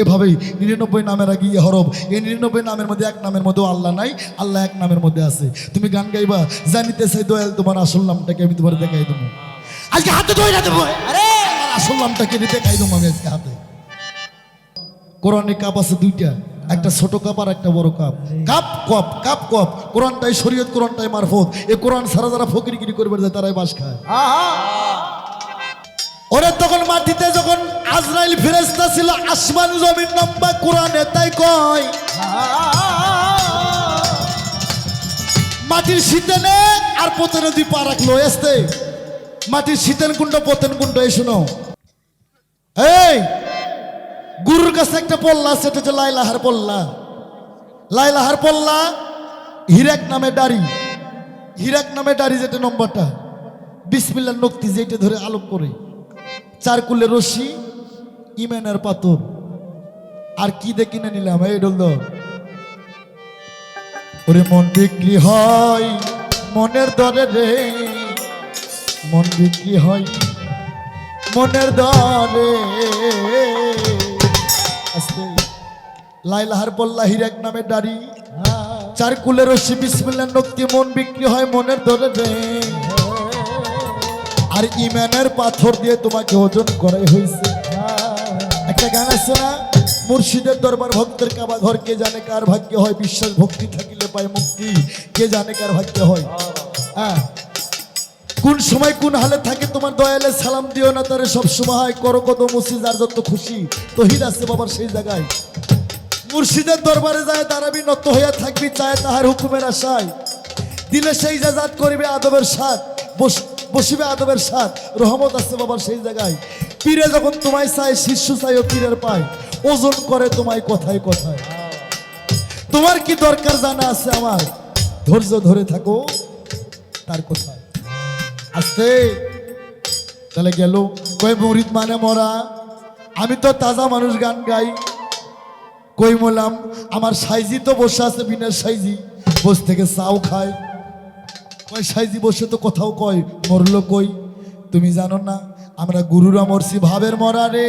এভাবেই নিরানব্বই নামের আগে ইয়ে হরব এই নিরানব্বই নামের মধ্যে এক নামের মধ্যেও আল্লাহ নাই আল্লাহ এক নামের মধ্যে আছে। তুমি গান গাইবা জানিতে চাই দয়াল তোমার আসল নামটাকে আমি তোমার দেখাই দেবো। আজকে হাতে ধরে দেবো। আরে আসল নামটাকে দেখাই দেবো আমি আজকে হাতে। কোরআনে কাপ আছে দুইটা একটা ছোট কাপ আর একটা বড় কাপ। কাপ কপ কাপ কপ। কোরআনটাই শরীয়ত কোরআনটাই মারফত। এই কোরআন সারা যারা ফকিরগিরি করবে তারাই বাস খায়। ওরে তখন মাটিতে যখন আজরাইল ফেরেস্তা ছিল আসমান জমিন নম্বা কোরআনে, তাই কয়, মাটির শীতেনে আর পতনে দুই পা রাখল এসতে মাটির শীতেন কুণ্ড পতন কুণ্ড এই শোনো। এই, গুরুর কাছে একটা পল্লা সেটা হচ্ছে লাইলাহার পল্লা। লাইলাহার পল্লা, হিরাক নামে দাড়ি হিরাক নামে দাড়ি যেটা নম্বরটা। বিসমিল্লার নক্তি যেটা ধরে আলোক করে। চার কুলে রশি ইমেনের পাথর। আর কি দিয়ে কিনে নিলাম? এই ডল ওরে মন বিক্রি হয়, মনের দরে রে। মন বিক্রি হয়, মনের দরে। আস্তে। লাইলাহার বল্লা হিরাক নামে দাড়ি চার কুলের রশি বিসমিল্লার নক্তি, মন বিক্রি হয়, মনের দরে রে। আর ইমানের পাথর দিয়ে তোমাকে ওজন করাই হয়েছে। আছে মুর্শিদের দরবার ভক্তের কাবা ঘর, কে জানে কার ভাগ্য হয়? বিশ্বাস ভক্তি থাকিলে পায় মুক্তি। কে জানে কার ভাগ্য হয়? হ্যাঁ। কোন সময় কোন হালে থাকে তোমার দয়ালে সালাম দিও না তারে সব সময়। করো কত মুসি যার যত খুশি তহিদ আছে বাবার সেই জায়গায়। মুর্শিদের দরবারে যায় দাঁড়াবি নত হইয়া থাকবি, চায় তাহার হুকুমের আশায়। দিলে সেই জাজাত করিবে আদবের সাথ বস- বসিবে আদবের সাথ, রহমত আছে বাবার সেই জায়গায়। পীরে যখন তোমায় চায়, শিষ্য চাই ও পীরের পায়, ওজন করে তোমায় কথায় কথায়। তোমার কি দরকার জানা আছে আমার? ধৈর্য ধরে থাকো, তার কোথায়। আসতে, তাহলে গেল। কই মরিদ মানে মরা? আমি তো তাজা মানুষ গান গাই। কই মোলাম, আমার সাইজি তো বসে আছে বিনা সাইজি। বস থেকে চাও খায়। কই সাইজি বসে তো কোথাও কয়, মরলো কই? তুমি জানো না, আমরা গুরুরা মরছি ভাবের মরা রে।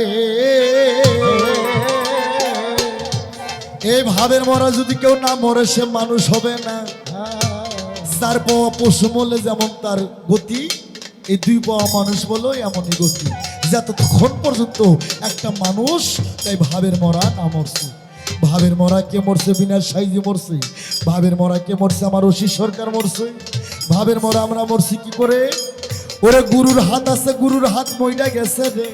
এই ভাবের মরা যদি কেউ না মরে, সে মানুষ হবে না। তার পাওয়া পশু মরলে যেমন তার গতি, এই দুই পাওয়া মানুষ বলো এমনই গতি। যতক্ষণ পর্যন্ত একটা মানুষ, তাই ভাবের মরা না মরছে। ভাবের মরা কে মরছে বিনা সাইজে মরছে? ভাবের মরা কে মরছে? আমার অশি সরকার মরছে। ভাবের মরা আমরা মরছি কি করে? ওরে গুরুর হাত আছে, গুরুর হাত মইটা গেছে রে।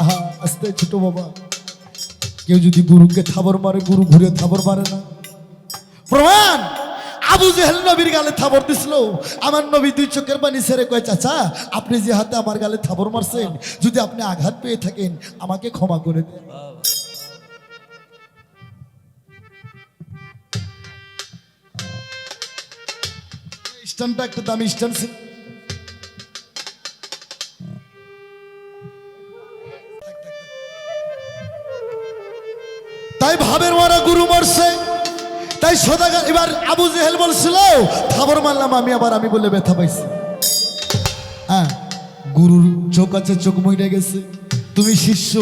আহা, আস্তে ছোট বাবা। কেউ যদি গুরুকে থাবর মারে, গুরু ঘুরে থাবর মারে না। প্রমাণ, আবু জেহেল নবীর গালে থাবর দিছিল। আমার নবী দুই চোখের পানি ছেড়ে কয়, চাচা, আপনি যে হাতে আমার গালে থাবর মারছেন, যদি আপনি আঘাত পেয়ে থাকেন, আমাকে ক্ষমা করে দেন। স্ট্যান্ডটা একটা দামি স্ট্যান্ড ছিল তাই ভাবের মারা গুরু মরছে। তাই সদাগর এবার আবু জেহেল বলছিল, থাবর মারলাম আমি, আবার আমি বলে ব্যথা পাইছি। হ্যাঁ গুরুর চোখ আছে, চোখ মইরে গেছে। তুমি শিষ্য,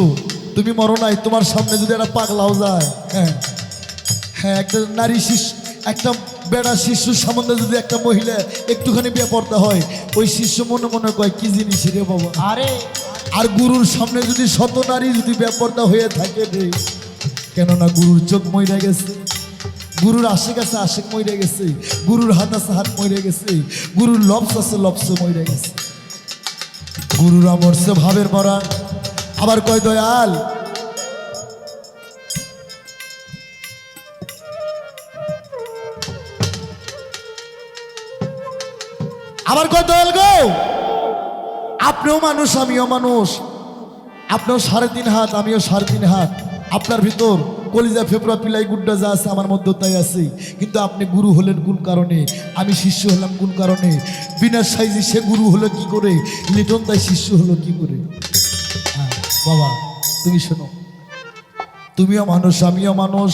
তুমি মরো নাই, তোমার সামনে যদি একটা পাগলাও যায়। হ্যাঁ হ্যাঁ একটা নারী শিশু একটা বেড়া শিশুর সম্বন্ধে যদি একটা মহিলা একটুখানি বেপর্দা হয় ওই শিষ্য মনে মনে কয় কি জিনিস রে বাবা? আরে। আর গুরুর সামনে যদি শত নারী যদি বেপর্দা হয়ে থাকে রে কেননা গুরুর চোখ মইরা গেছে গুরুর আশেক আছে আশেক মইরা গেছে গুরুর হাত আছে হাত মইরা গেছে গুরুর লপস আছে লপস মইরা গেছে। গুরুরা মরছে ভাবের মরা আবার কয় দয়াল আবার কয় দয়াল গো? আপনিও মানুষ আমিও মানুষ। আপনিও সাড়ে তিন হাত আমিও সাড়ে তিন হাত। আপনার ভিতর কলিজা ফেফড়া পিলাই গুড্ডা যা আছে আমার মধ্যে তাই আছে। কিন্তু আপনি গুরু হলেন কোন কারণে? আমি শিষ্য হলাম কোন কারণে? বিনা সাইজে সে গুরু হলো কি করে? লিটন তাই শিষ্য হলো কি করে? হ্যাঁ, বাবা তুমি শোনো। তুমিও মানুষ আমিও মানুষ।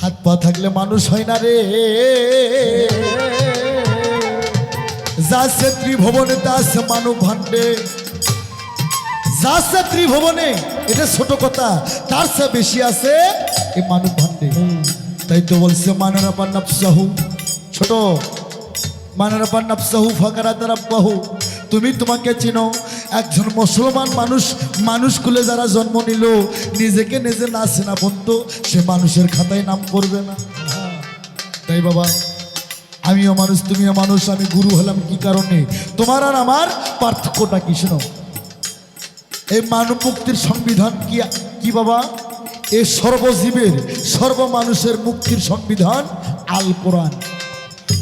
হাত পা থাকলে মানুষ হয় না রে। যাচ্ছে ত্রিভুবনে আছে মানব ভাণ্ডে যাচ্ছে ত্রিভুবনে, এটা ছোট কথা, তার চেয়ে বেশি আছে এই মানব ভান্ডে তাই তো বলছে, মানারা পান্নাপসাহু ছোট, মানারা পান্নাপসাহু ফাঁকারা তারা বাহু তুমি তোমাকে চিনো, একজন মুসলমান মানুষ মানুষ কুলে যারা জন্ম নিল, নিজেকে নিজে না চেনা পর্যন্ত সে মানুষের খাতায় নাম করবে না। তাই বাবা আমিও মানুষ, তুমিও মানুষ, আমি গুরু হলাম কি কারণে? তোমার আর আমার পার্থক্যটা কি শোনো? এই মানব মুক্তির সংবিধান কি কি বাবা? এ সর্বজীবের সর্ব মানুষের মুক্তির সংবিধান আল কোরআন।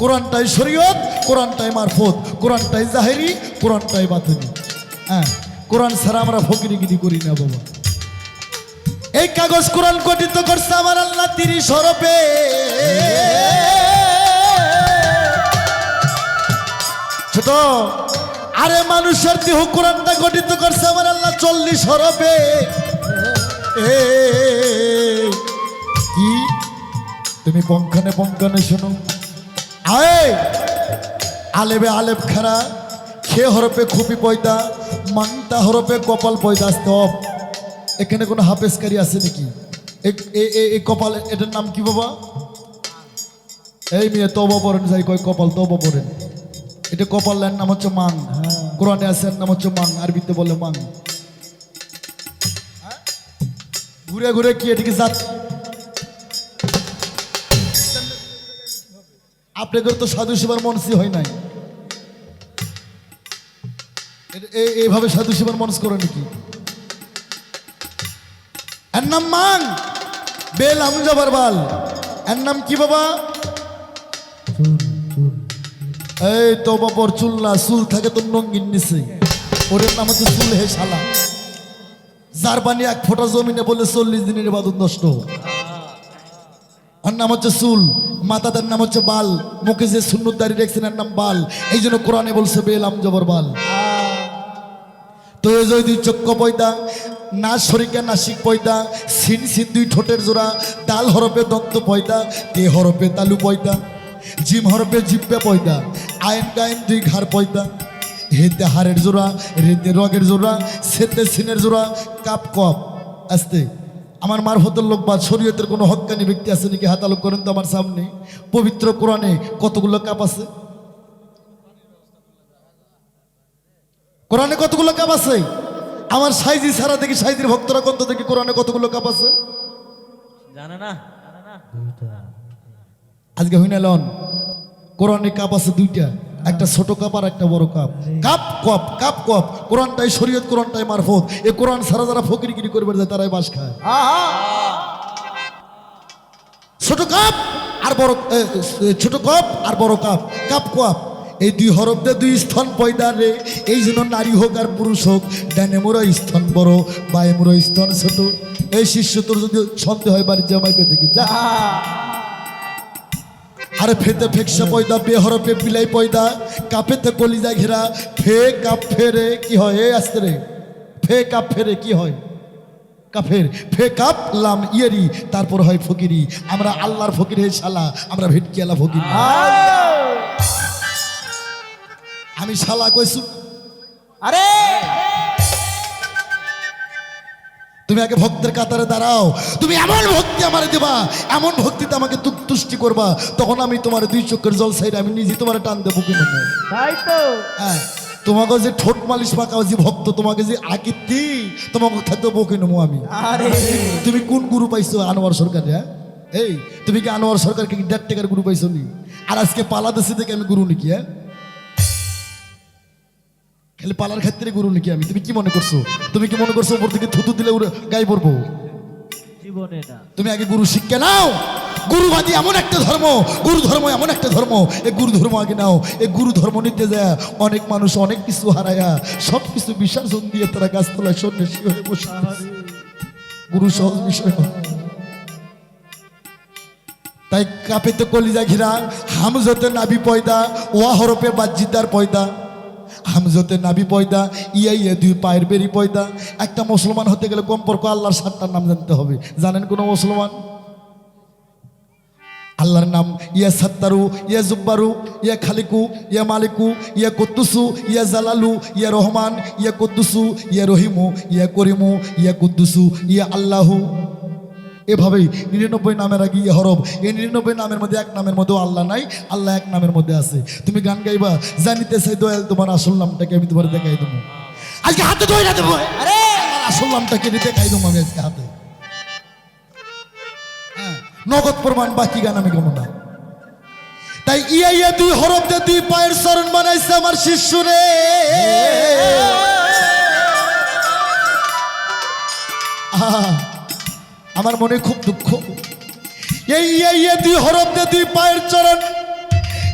কোরআনটাই শরীয়ত, কোরআনটাই মারফত, কোরআনটাই জাহেরি, কোরআনটাই বাতনি হ্যাঁ কোরআন ছাড়া আমরা ফকিরিগিরি করি না বাবা। এই কাগজ কোরআন গঠিত করছে আমার আল্লাহ তিরিশ সরপে ছোট। আরে মানুষের দেহ কোরআনটা গঠিত করছে আমার আল্লাহ চল্লিশ হরবে কি? তুমি পঙ্খানে পঙ্খানে শোনো। আলেবে আলেব খারা, খে হরপে খুপি পয়দা মাংতা হরপে কপাল পয়দা স্তব এখানে কোনো হাফেজকারী আছে নাকি? এই কপাল, এটার নাম কি বাবা? এই মেয়ে তবা পড়েন, যাই কয়, কপাল তবা পড়েন। এটা কপালের নাম হচ্ছে মাং কোরআনে এর নাম হচ্ছে মাং আরবিতে বলে মাং ঘুরে ঘুরে কি এটিকে জাত আপনাদের তো সাধু সেবার মনসি হয় নাই। এইভাবে সাধু সেবার মনস করে নাকি? এর নাম মাং বেল আমজাবার বাল। এর নাম কি বাবা? এই তো বাবর চুল না, চুল থাকে তো নঙ্গিন নিচে ওরের নাম হচ্ছে চুল হে শালা। যার পানি এক ফোঁটা জমিনে বলে চল্লিশ দিনের বাদন নষ্ট ওর নাম হচ্ছে চুল, মাতাদের নাম হচ্ছে বাল। মুখে যে সুন্নত দাঁড়িয়ে রেখেছেন, এর নাম বাল। এই জন্য কোরআনে বলছে, বেল আমজবর বাল। তো এই যে দুই চক্ষ পয়দা, না শরিকা নাসিক পয়দা, সিন সিন দুই ঠোঁটের জোড়া, তাল হরপে দন্ত পয়দা, তে হরপে তালু পয়দা। জিম হরপে জিব্বে পয়দা আইন গাইন দুই ঘাড় পয়দা। হেতে হাড়ের জোড়া রেতে রগের জোড়া সেতে সিনের জোড়া কাপ কপ। আস্তে আমার মারফতের লোক বা শরীয়তের কোনো হক্কানি ব্যক্তি আছে নাকি? হাতালোক করেন তো আমার সামনে। পবিত্র কোরআনে কতগুলো কাপ আছে? কোরআনে কতগুলো কাপ আছে? আমার সাইজি ছাড়া দেখি সাইজির ভক্তরা কত দেখি কোরআনে কতগুলো কাপ আছে? জানে না। আজকে হইনা লন। কোরআনে কাপ আছে দুইটা, একটা ছোট কাপ আর একটা বড় কাপ। কাপ কপ কাপ কপ। কোরআনটাই শরীয়ত, কোরআনটাই মারফত। এ কোরআন সারা যারা ফকিরগিরি করবে যায় তারাই বাস খায়। ছোট কাপ আর বড় ছোট কাপ আর বড় কাপ। Cup cup. এই দুই হরফে দুই স্তন পয়দা রে। এই জন্য নারী হোক আর পুরুষ হোক, ডানে মোড়া স্তন বড়, বায়ে মোড়া স্তন ছোট। এই শিষ্য তোর যদি সন্দেহ হয়, বাড়ির জামাই পেতে কি যা আরে ফেতে ফেকসা পয়দা বে হরফে বিলাই পয়দা কাপেতে কলিজা ঘেরা। ফে কাপ ফেরে কি হয়? এই আসতে রে। ফে কাপ ফেরে কি হয়? কাফের ফে কাপ লাম ইয়েরি তারপর হয় ফকিরি। আমরা আল্লাহর ফকির হে শালা আমরা ভেটকি আলা ফকির আমি শালা কইছু আরে! তুমি আগে ভক্তের কাতারে দাঁড়াও। তুমি এমন ভক্তি আমার দেবা এমন ভক্তিতে আমাকে তুষ্টি করবা তখন আমি তোমার দুই চোখের জল সাইডে আমি নিজে তোমার টান দেবো কিনা তাই তো। হ্যাঁ তোমাকে যে ঠোঁট মালিশ পাকা যে ভক্ত তোমাকে যে আকৃতি তোমাকে থাকতে বকে নেব আমি? আরে। তুমি কোন গুরু পাইছো আনোয়ার সরকার হ্যাঁ? এই তুমি কি আনোয়ার সরকারকে কি দেড় টাকার গুরু পাইছো নি? আর আজকে পালাদেশি থেকে আমি গুরু নাকি হ্যাঁ? খালি পালার ক্ষেত্রে গুরু নাকি আমি? তুমি কি মনে করছ? তুমি কি মনে করছ উপর থেকে থুতু দিলে গায়ে পড়ব? জীবনে না। তুমি আগে গুরু শিক্ষা নাও। গুরুবাদী এমন একটা ধর্ম গুরু ধর্ম এমন একটা ধর্ম। এ গুরু ধর্ম আগে নাও। এ গুরু ধর্ম নিতে যায়। অনেক মানুষ অনেক কিছু হারায়া সব কিছু বিসর্জন দিয়ে তারা গাছতলায় সন্ন্যাসী হয়ে বসে গুরু সহজ বিষয়। তাই কাপেতে কলিজা ঘিরা হামজতে নাবি পয়দা ওয়া হরপে বাজ্জিদার পয়দা। হামজতে নাবি পয়দা ইয়া ইয়া দুই পায়ের বেরি পয়দা। একটা মুসলমান হতে গেলে কম্পর্ক আল্লাহর সাতটার নাম জানতে হবে। জানেন কোনো মুসলমান? আল্লাহর নাম, ইয়া সাত্তারু, ইয়া জুব্বারু, ইয়া খালিকু, ইয়া মালিকু, ইয়া কুদ্দুসু, ইয়া জালালু, ইয়া রহমান, ইয়া কুদ্দুসু, ইয়া রহিমু, ইয়া করিমু, ইয়া কুদ্দুসু, ইয়া আল্লাহু। এভাবেই নিরানব্বই নামের আগে ইয়ে হরব এই নিরানব্বই নামের মধ্যে এক নামের মধ্যেও আল্লাহ নাই আল্লাহ এক নামের মধ্যে আছে। তুমি গান গাইবা জানিতে চাই দয়াল তোমার আসল নামটাকে আমি তোমার দেখাই দেবো। আজকে হাতে ধরে দেবো। আসল নামটাকে দেখাই দেবো আমি আজকে হাতে। হ্যাঁ, নগদ প্রমাণ বাকি গান আমি গাবো না। তাই ইয়া ইয়া দুই হরফ দিয়ে দুই পায়ের চরণ বানাইছে আমার শিষ্য রে। আমার মনে খুব দুঃখ। এই ইয়ে ইয়া দুই হরফ দিয়ে দুই পায়ের চরণ।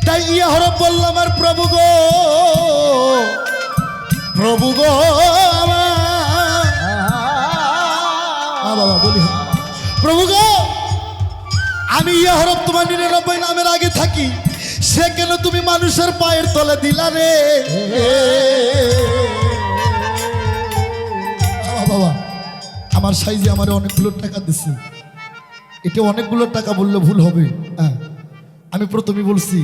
তাই ইয়া হরফ বললাম আমার প্রভু গো। প্রভু গো বাবা, বলি। প্রভু গো, আমি ইয়ে হরফ তোমার নিরানব্বই নামের আগে থাকি। সে কেন তুমি মানুষের পায়ের তলে দিলা রে? বাবা। আমার সাইজে আমার অনেকগুলো টাকা দিছে। এটা অনেকগুলো টাকা বললে ভুল হবে। হ্যাঁ আমি প্রথমে বলছি,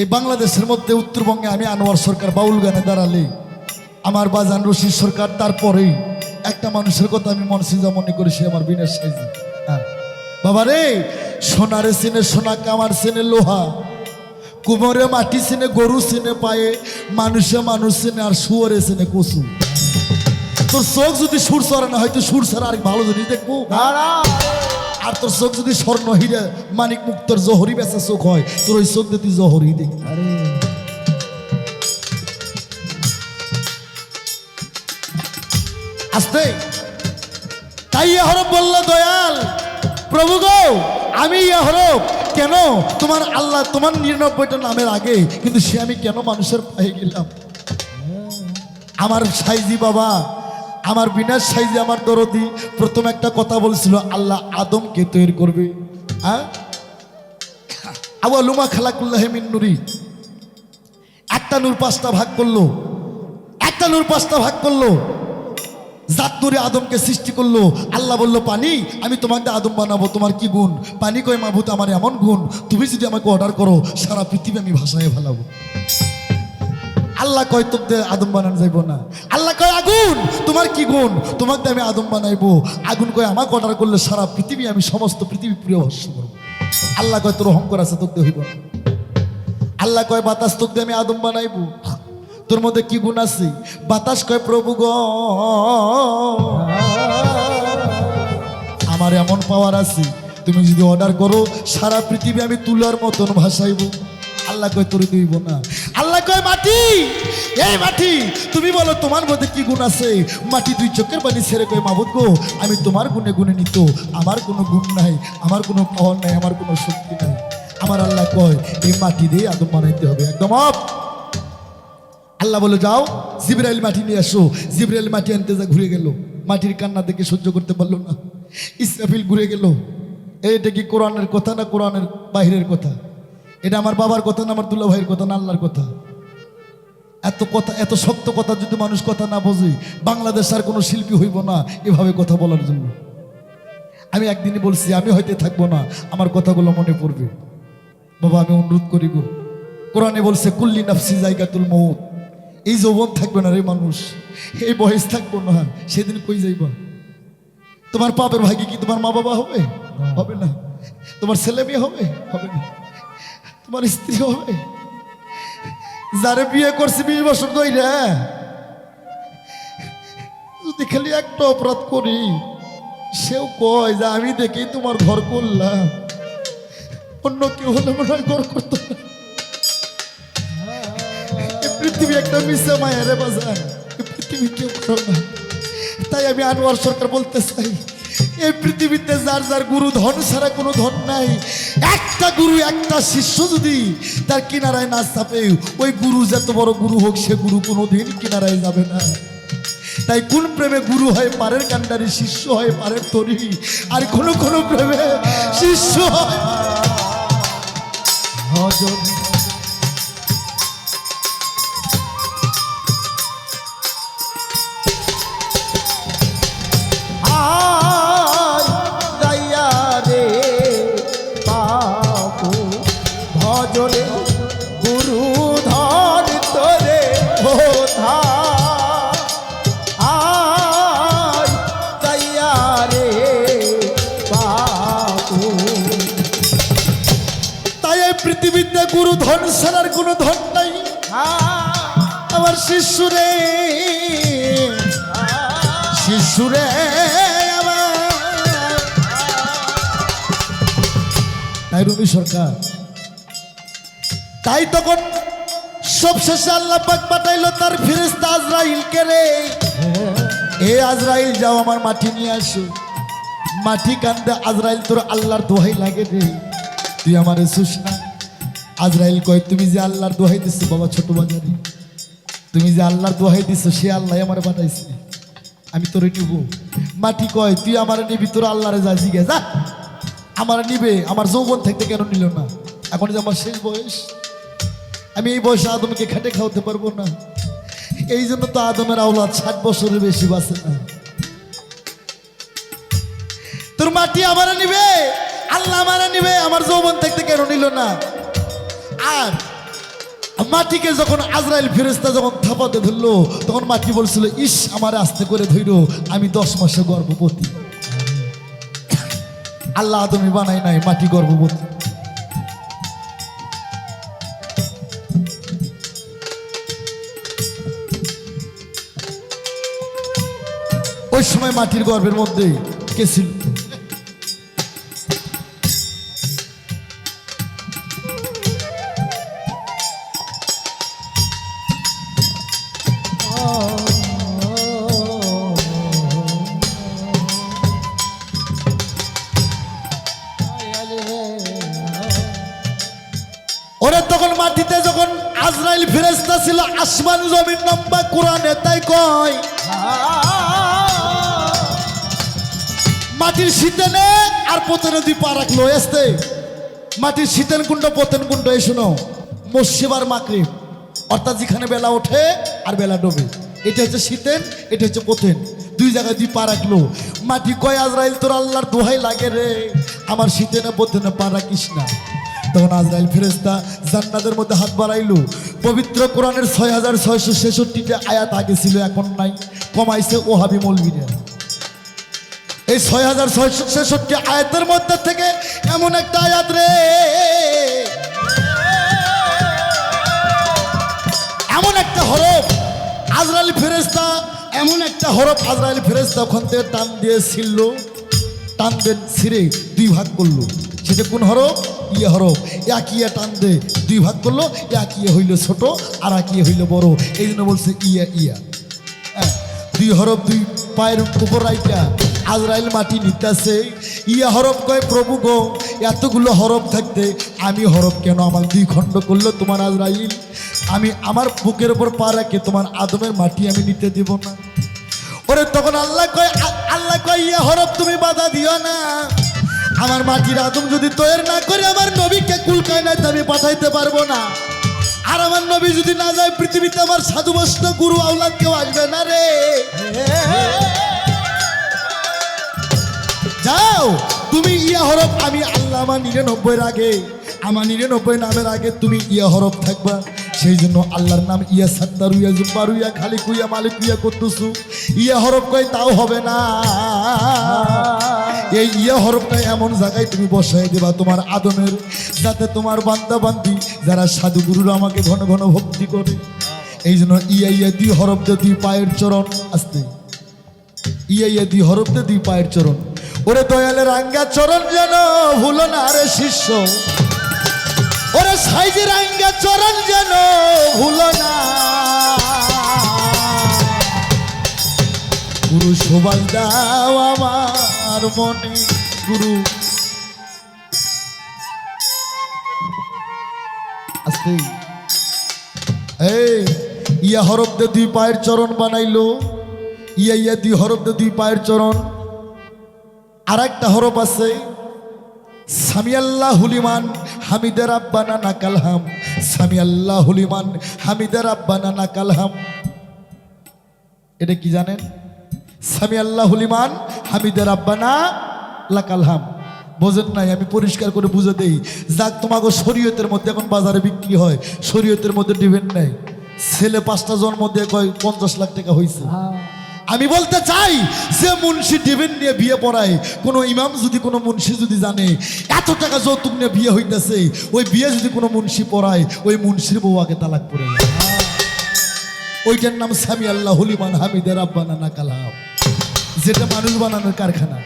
এই বাংলাদেশের মধ্যে উত্তরবঙ্গে আমি আনোয়ার সরকার বাউল গানে দাঁড়ালে, আমার বাজান রশিদ সরকার তারপরেই একটা মানুষের কথা আমি মনসিজা মনে করি, সে আমার বিনের সাইজে। হ্যাঁ বাবা রে সোনারে সিনে সোনা, কামার সিনে লোহা, কুমোরে মাটি সিনে গরু সিনে পায়ে, মানুষে মানুষ সিনে আর শুয়ারে সিনে কচু। তোর চোখ যদি সুর সরে না হয়তো সুর ছাড়া আরেক ভালো জিনিস দেখব? আর তোর চোখ যদি স্বর্ণ হিরে মানিক মুক্তর জহরি বেচা চোখ হয় তোর ওই চোখ দিয়ে তুই জহরি দেখ। আসতে। তাই হরফ বলল দয়াল প্রভু গো আমি হরফ কেন? তোমার আল্লাহ তোমার নিরানব্বইটা নামের আগে কিন্তু সে আমি কেন মানুষের পায়ে গেলাম? আমার সাইজি বাবা আমার বিনাশ সাইজে আমার দরদি প্রথম একটা কথা বলছিল, আল্লাহ আদমকে তৈরি করবে। হ্যাঁ? আবু লুমা খালাকুল্লাহ মিন নুরি। একটা নূর পাঁচটা ভাগ করল। একটা নূর পাঁচটা ভাগ করল। জাত নূরে আদমকে সৃষ্টি করল। আল্লাহ বলল, পানি, আমি তোমাকে আদম বানাবো, তোমার কি গুণ? পানি কয়, মাহবুত আমার এমন গুণ। তুমি যদি আমাকে অর্ডার করো, সারা পৃথিবী আমি ভাষায় ফেলাবো। আল্লাহ কয় তোকে আদম বানানো যাইব না। আল্লাহ কয়, আগুন, তোমার কি গুণ? তোমাকে আমি আদম বানাইবো। আগুন কয়, আমাকে অর্ডার করলে সারা পৃথিবী, আমি সমস্ত পৃথিবী প্রিয় ভস্য করব। আল্লাহ কয়, তোর অহংকার আছে তোকে হইব আল্লাহ কয়, বাতাস তোকে আমি আদম বানাইবো। তোর মধ্যে কি গুণ আছে? বাতাস কয়, প্রভু গ। আমার এমন পাওয়ার আছে, তুমি যদি অর্ডার করো, সারা পৃথিবী আমি তুলার মতন ভাসাইব। আল্লাহ কয় তোর দিব না। মাটি, এই মাটি। তুমি বলো, তোমার মধ্যে কি গুণ আছে? মাটি দুই চোখের পানি ছেড়ে কয়, মাবুদ গো, আমি তোমার গুণে গুণে নিত আমার কোনো গুণ নাই, আমার কোনো পাওয়ার নাই, আমার কোনো শক্তি নাই। আমার আল্লাহ কয়, এই মাটি দিয়ে আদম বানাইতে হবে। একদম অফ। আল্লাহ বলে, যাও, জিব্রাইল মাটি নিয়ে আসো। জিব্রাইল মাটি আনতে যা ঘুরে গেল। মাটির কান্না দেখে সহ্য করতে পারল না। ইসরাফিল ঘুরে গেল। এইটা কি কোরআনের কথা না কোরআনের বাহিরের কথা? এটা আমার বাবার কথা না আমার দুল্লা ভাইয়ের কথা না আল্লাহর কথা? এত কথা এত শক্ত কথা যদি মানুষ কথা না বোঝে বাংলাদেশ আর কোনো শিল্পী হইব না এভাবে কথা বলার জন্য। আমি একদিনই বলছি আমি হয়তো থাকব না আমার কথাগুলো মনে পড়বে। বাবা আমি অনুরোধ করি গো। কোরআনে বলছে কুল্লি নাফসি জায়গাতুল মৌত এই যৌবন থাকবে না রে মানুষ। এই বয়স থাকব না। সেদিন কই যাইবা? তোমার পাপের ভাগে কি তোমার মা বাবা হবে হবে না। তোমার ছেলে মেয়ে হবে? হবে না। তোমার স্ত্রী হবে? যারে বিয়ে করছি বিশ বছর ধরে যদি খালি একটা অপরাধ করি, সেও কয় যে আমি দেখেই তোমার ঘর করলাম অন্য কেউ হলে মনে হয় ঘর করতো পৃথিবী একটা মিশে মায়ের বাজার। পৃথিবী কেউ করো না। তাই আমি আনোয়ার সরকার বলতে চাই। এই পৃথিবীতে যার যার গুরু, ধন ছাড়া কোনো ধন নাই। একটা গুরু, একটা শিষ্য যদি তার কিনারায় না চাপে, ওই গুরু যত বড় গুরু হোক, সে গুরু কোনোদিন কিনারায় যাবে না। তাই কোন প্রেমে গুরু হয় পারের কান্ডারি শিষ্য হয় পারের তরি, আর কোন কোন প্রেমে শিষ্য হয় কোনো ধন নাই। আমার শিশুরে শিশুরে তাই রবি সরকার, তাই তখন সবশেষে আল্লাহ পাক পাঠাইলো তার ফিরিস্তা আজরাইলকে রে। এ আজরাইল, যাও আমার মাটি নিয়ে আসো। মাটি কান্দে আজরাইল, তোর আল্লাহর দোহাই লাগে রে। তুই আমার এসুস না। আজরাইল কয়, তুমি যে আল্লাহর দোহাই দিচ্ছ বাবা, ছোট বাজারে তুমি যে আল্লাহর দোহাই দিচ্ছ সে আল্লাহ আমার পাঠাইছে আমি তোরে নিব। মাটি কয়, তুই আমার নিবি, তোর আল্লাহরে যা, জিগে, যা। আমার নিবে, আমার যৌবন থাকতে কেন নিল না? এখন যে আমার শেষ বয়স, আমি এই বয়সে আদমকে খেটে খাওয়াতে পারব না। এই জন্য তো আদমের আওলাদ ষাট বছরের বেশি বাঁচে না। তোর মাটি আমার নিবে, আল্লাহ আমার নিবে, আমার যৌবন থাকতে কেন নিল না? আর মাটিকে যখন আজরাইল ফেরেস্তা যখন থাপাতে ধরলো, তখন মাটি বলছিল, ইস, আমার আস্তে করে ধইল আমি দশ মাসে গর্ভবতী। আল্লাহ আদমি বানাই নাই মাটি গর্ভবতী? ওই সময় মাটির গর্ভের মধ্যে কে ছিল? আসমান জমিন লম্বা কোরআনে তাই কয়। মাটির শীতেনে আর পতনে দুই পা রাখল, এসতে। মাটির শীতেন কুণ্ড পতন কুণ্ড এই শোনো মসিবার মাকরিব অর্থাৎ যেখানে বেলা ওঠে আর বেলা ডোবে। এটা হচ্ছে শীতেন এটা হচ্ছে পতেন দুই জায়গায় দুই পা রাখল। মাটি কয়, আজরাইল, তোর আল্লাহর দোহাই লাগে রে। আমার শীতেনে পতেনে পা রাখিস না। তখন আজরাইল ফেরেস্তা জান্নাতের মধ্যে হাত বাড়াইলো। পবিত্র কোরআনের ছয় হাজার ছয়শো ছেষট্টিটা আয়াত আগে ছিল, এখন নাই। কমাইছে ওহাবি মলবিরা। এই ছয় হাজার ছয়শো ছেষট্টি আয়াতের মধ্যে থেকে এমন একটা আয়াত রে। এমন একটা হরফ, আজরাইল ফেরেস্তা এমন একটা হরফ আজরাইল ফেরেস্তা ওখান থেকে টান দিয়ে ছিল টান দিয়ে ছিঁড়ে দুই ভাগ করল। সেটা কোন হরফ? ইয়ে হরফ এক ইয়ে টান দে দুই ভাগ করল এক ইয়ে হইল ছোট আর এক ইয়ে হইল বড়। এই জন্য বলছে ইয়া ইয়া। হ্যাঁ, দুই হরফ দুই পায়ের উপর রাইটা। আজরাইল মাটি নিতেছে। ইয়া হরফ কয় প্রভু গো এতগুলো হরফ থাকতে আমি হরফ কেন আমার দুই খণ্ড করল তোমার আজরাইল? আমি আমার বুকের উপর পা রাখে তোমার আদমের মাটি আমি নিতে দিব না। ওরে তখন আল্লাহ কয় আল্লাহ কয় ইয়া হরফ তুমি বাধা দিও না। আমার মাটির আদম যদি তৈরি না করে আমার নবীকে কুলকায় নাই আমি পাঠাইতে পারব না। আর আমার নবী যদি না যায়, পৃথিবীতে আমার সাধু বৈষ্ণব গুরু আউলাদ কেউ আসবে না রে। যাও, তুমি ইয়া হরফ আমি আল্লাহ আমার নিরানব্বইয়ের আগে, আমার নিরানব্বই নামের আগে তুমি ইয়া হরফ থাকবা। সেই জন্য আল্লাহর নাম ইয়া সাত্তার ইয়া জুব্বার, ইয়া খালিক, ইয়া মালিক, ইয়া কদ্দুসু। ইয়া হরফ কয়, তাও হবে না। এই ইয়া হরফটা এমন জায়গায় তুমি বসাই দেবা তোমার আদমের, যাতে তোমার বান্দা বান্দি যারা সাধু গুরুরা আমাকে ঘন ঘন ভক্তি করে। এই জন্য ইয়া ইয়া দুই হরফ দিয়ে দুই পায়ের চরণ আসতে। ইয়া ইয়ে দুই হরফ দিয়ে দুই পায়ের চরণ। ওরে দয়ালের আঙ্গা চরণ যেন ভুলো না রে শিষ্য। ওরে সাইজের আঙ্গা চরণ যেন ভুলো না। সবাই দাও আমার মনে, গুরু। ইয়া হরফ দিয়ে দুই পায়ের চরণ বানাইলো। ইয়া ইয়া দুই হরফ দিয়ে দুই পায়ের চরণ। আর একটা হরফ আছে সামি আল্লাহ হুলিমান হামিদের আব্বানা নাকালহাম সামি আল্লাহ হুলিমান হামিদের আব্বানা নাকালহাম এটা কি জানেন? সামি আল্লাহ হুলিমান হামিদের আব্বানা লাকালহাম বোঝেন নাই, আমি পরিষ্কার করে বুঝে দেই। যাক তোমাকে শরীয়তের মধ্যে এখন বাজারে বিক্রি হয়, শরীয়তের মধ্যে ডিভেন্ট নাই। ছেলে পাঁচটা জন্ম দিয়ে, কয় পঞ্চাশ লাখ টাকা হয়েছে আমি বলতে চাই, যে মুন্সি টিফিন নিয়ে বিয়ে পড়ায়, কোনো ইমাম যদি কোনো মুন্সি যদি জানে, এত টাকা যৌতুক নিয়ে বিয়ে হইতেছে, ওই বিয়ে যদি কোনো মুন্সি পড়ায়, ওই মুন্সির বউ আগে তালাক পড়ে ওইটার নাম সামি আল্লাহ হলিমান হামিদের আব্বানা না কালাম যেটা মানুষ বানানোর কারখানা।